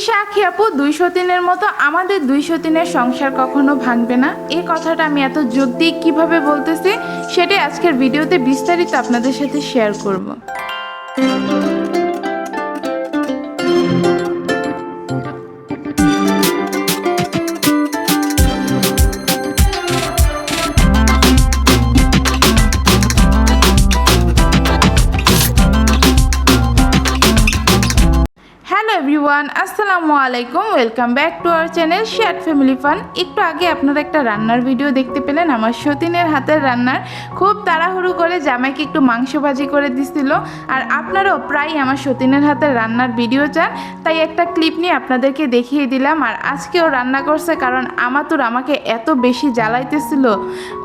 তিশা আখি আপু, দুইশো সতীনের মতো আমাদের দুইশো দিনের সংসার কখনো ভাঙবে না। এ কথাটা আমি এত যোগ দিয়ে কীভাবে বলতেছি, সেটাই আজকের ভিডিওতে বিস্তারিত আপনাদের সাথে শেয়ার করব। হ্যালো এভরিওয়ান, আসসালামু আলাইকুম। Welcome back to our channel share family fun. একটু আগে আপনারা একটা রান্নার ভিডিও দেখতে পেলেন, আমার সতীনের হাতের রান্নার। খুব তাড়াহুড়ো করে জামাইকে একটু মাংস ভাজি করে দিছিল, আর আপনারাও প্রায় আমার সতীনের হাতের রান্নার ভিডিও চান, তাই একটা ক্লিপ নিয়ে আপনাদেরকে দেখিয়ে দিলাম। আর আজকেও রান্না করছে কারণ আমাতুর আমাকে এত বেশি জ্বালাইতেছিল।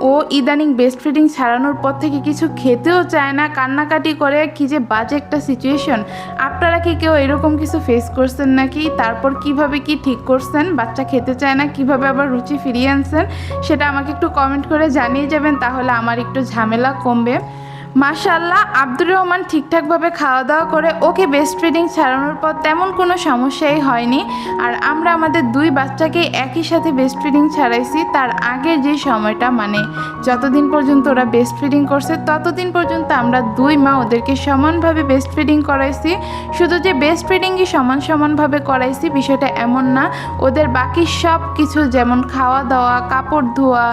ও ইদানিং বেস্ট ফিডিং ছাড়ানোর পর থেকে কিছু খেতেও চায় না, কান্নাকাটি করে, কি যে বাজে একটা সিচুয়েশন আপনারা কি কেউ এরকম কিছু ফেস করছেন নাকি? তারপর কীভাবে কি ঠিক করছেন? বাচ্চা খেতে চায় না, কীভাবে আবার রুচি ফিরিয়ে আনছেন? সেটা আমাকে একটু কমেন্ট করে জানিয়ে যাবেন, তাহলে আমার একটু ঝামেলা কমবে। মাশাল্লাহ আব্দুর রহমান ঠিকঠাকভাবে খাওয়া দাওয়া করে ওকে বেস্ট ফিডিং ছাড়ানোর পর তেমন কোনো সমস্যাই হয়নি। আর আমরা আমাদের দুই বাচ্চাকে একই সাথে বেস্ট ফিডিং ছাড়াইছি তার আগের যে সময়টা মানে যতদিন পর্যন্ত ওরা বেস্ট ফিডিং করছে, ততদিন পর্যন্ত আমরা দুই মা ওদেরকে সমানভাবে বেস্ট ফিডিং করাইছি। শুধু যে বেস্ট ফিডিংই সমান সমানভাবে করাইছি বিষয়টা এমন না, ওদের বাকি সব কিছু যেমন খাওয়া দাওয়া কাপড় ধোয়া,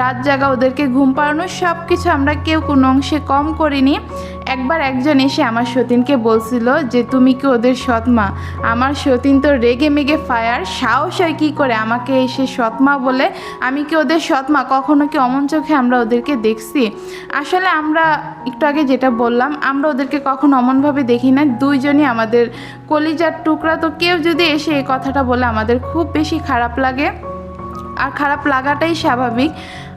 রাত জাগা ওদেরকে ঘুম পাড়ানো সব কিছু আমরা কেউ কোনো অংশে কম করিনি। একবার একজন এসে আমার সতীনকে বলছিল যে, তুমি কি ওদের সৎমা আমার সতীন তো রেগে মেগে ফায়ার, সাহস হয় কী করে আমাকে এসে সৎমা বলে, আমি কি ওদের সৎমা কখনো কি অমন চোখে আমরা ওদেরকে দেখছি? আসলে আমরা একটু আগে যেটা বললাম, আমরা ওদেরকে কখনো অমনভাবে দেখি না। দুইজনই আমাদের কলিজার টুকরা। তো কেউ যদি এসে এই কথাটা বলে, আমাদের খুব বেশি খারাপ লাগে। আর খারাপ লাগাটাই স্বাভাবিক।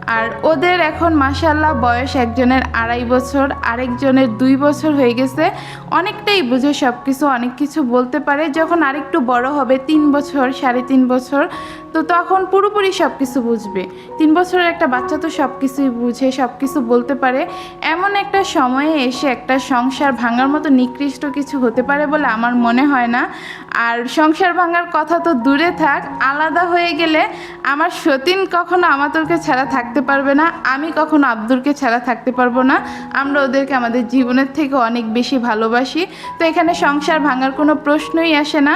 আর ওদের এখন মাসাল্লাহ বয়স একজনের আড়াই বছর, আরেকজনের দুই বছর হয়ে গেছে। অনেকটাই বুঝে সব কিছু অনেক কিছু বলতে পারে। যখন আরেকটু বড় হবে, তিন বছর, সাড়ে তিন বছর, তো তখন পুরোপুরি সব কিছু বুঝবে। তিন বছরের একটা বাচ্চা তো সব কিছুই বুঝে সব কিছু বলতে পারে। এমন একটা সময়ে এসে একটা সংসার ভাঙার মতো নিকৃষ্ট কিছু হতে পারে বলে আমার মনে হয় না। আর সংসার ভাঙার কথা তো দূরে থাক, আলাদা হয়ে গেলে আমার সতীন কখনো আমাদেরকে ছাড়া থাকতে পারবে না, আমি কখনো আব্দুরকে ছাড়া থাকতে পারব না। আমরা ওদেরকে আমাদের জীবনের থেকে অনেক বেশি ভালোবাসি। তো এখানে সংসার ভাঙার কোনো প্রশ্নই আসে না।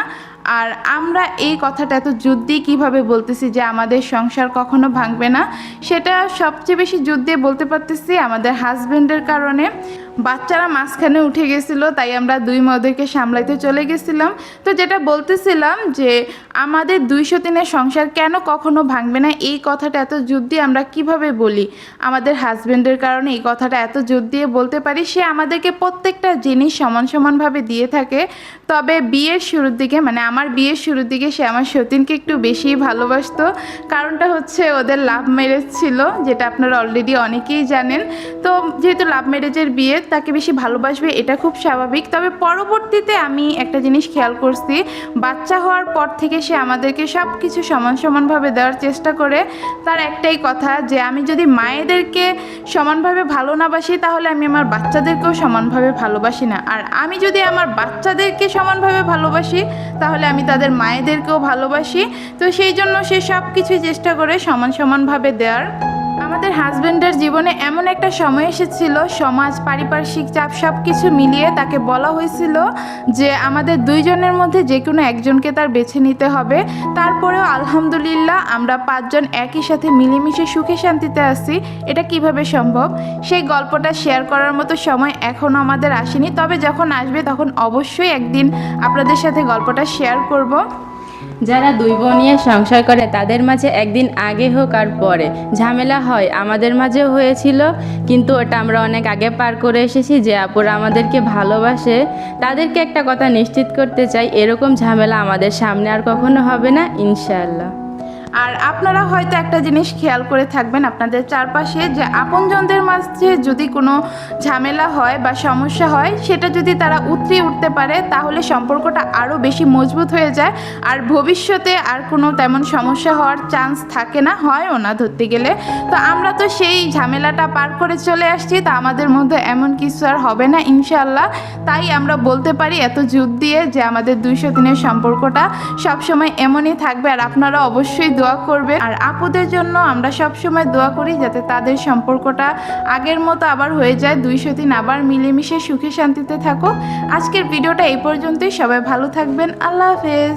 আর আমরা এই কথাটা এত দিয়ে কীভাবে বলতেছি যে আমাদের সংসার কখনো ভাঙবে না, সেটা সবচেয়ে বেশি দিয়ে বলতে পারতেছি আমাদের হাজব্যান্ডের কারণে। বাচ্চারা মাঝখানে উঠে গেছিল, তাই আমরা দুই মদেরকে সামলাইতে চলে গেছিলাম। তো যেটা বলতেছিলাম যে আমাদের দুইশো দিনের সংসার কেন কখনো ভাঙবে না, এই কথাটা এত জোর দিয়ে আমরা কীভাবে বলি? আমাদের হাজব্যান্ডের কারণে এই কথাটা এত জোর দিয়ে বলতে পারি, সে আমাদেরকে প্রত্যেকটা জিনিস সমান সমানভাবে দিয়ে থাকে। তবে বিয়ের শুরুর দিকে মানে আমার বিয়ের শুরুর দিকে সে আমার সতীনকে একটু বেশি ভালোবাসতো। কারণটা হচ্ছে ওদের লাভ ম্যারেজ ছিল, যেটা আপনারা অলরেডি অনেকেই জানেন। তো যেহেতু লাভ ম্যারেজের বিয়ে, তাকে বেশি ভালোবাসবে এটা খুব স্বাভাবিক। তবে পরবর্তীতে আমি একটা জিনিস খেয়াল করছি, বাচ্চা হওয়ার পর থেকে সে আমাদেরকে সব কিছু সমান সমানভাবে দেওয়ার চেষ্টা করে। তার একটাই কথা যে, আমি যদি মায়েদেরকে সমানভাবে ভালো না বাসি, তাহলে আমি আমার বাচ্চাদেরকেও সমানভাবে ভালোবাসি না। আর আমি যদি আমার বাচ্চাদেরকে সমানভাবে ভালোবাসি তাহলে আমি তাদের মায়েদেরকেও ভালোবাসি। তো সেই জন্য সে সব কিছুই চেষ্টা করে সমান সমানভাবে দেওয়ার আমাদের হাজব্যান্ডের জীবনে এমন একটা সময় এসেছিল, সমাজ, পারিপার্শ্বিক চাপ সব কিছু মিলিয়ে তাকে বলা হয়েছিল যে আমাদের দুইজনের মধ্যে যে কোনো একজনকে তার বেছে নিতে হবে। তারপরেও আলহামদুলিল্লাহ আমরা পাঁচজন একই সাথে মিলেমিশে সুখে শান্তিতে আছি। এটা কীভাবে সম্ভব? সেই গল্পটা শেয়ার করার মতো সময় এখনও আমাদের আসেনি। তবে যখন আসবে তখন অবশ্যই একদিন আপনাদের সাথে গল্পটা শেয়ার করব। যারা দুই বোন নিয়ে সংসার করে, তাদের মাঝে একদিন আগে হোক আর পরে। ঝামেলা হয়, আমাদের মাঝেও হয়েছিল, কিন্তু ওটা আমরা অনেক আগে পার করে এসেছি যে আপুরা আমাদেরকে ভালোবাসে। তাদেরকে একটা কথা নিশ্চিত করতে চাই, এরকম ঝামেলা আমাদের সামনে আর কখনো হবে না, ইনশাআল্লাহ। আর আপনারা হয়তো একটা জিনিস খেয়াল করে থাকবেন আপনাদের চারপাশে যে আপনজনদের মাঝে যদি কোনো ঝামেলা হয় বা সমস্যা হয়, সেটা যদি তারা উতরিয়ে উঠতে পারে, তাহলে সম্পর্কটা আরও বেশি মজবুত হয়ে যায়। আর ভবিষ্যতে আর কোনো তেমন সমস্যা হওয়ার চান্স থাকে না, হয়ও না ধরতে গেলে। তো আমরা তো সেই ঝামেলাটা পার করে চলে আসছি, তা আমাদের মধ্যে এমন কিছু আর হবে না ইনশাল্লাহ তাই আমরা বলতে পারি এত যুগ দিয়ে যে আমাদের দুইশো দিনের সম্পর্কটা সবসময় এমনই থাকবে। আর আপনারা অবশ্যই দোয়া করবে। আর আপুদের জন্য আমরা সব সময় দোয়া করি যাতে তাদের সম্পর্কটা আগের মতো আবার হয়ে যায়। দুইশো দিন আবার মিলেমিশে সুখে শান্তিতে থাকো আজকের ভিডিওটা এই পর্যন্তই। সবাই ভালো থাকবেন। আল্লাহ হাফেজ।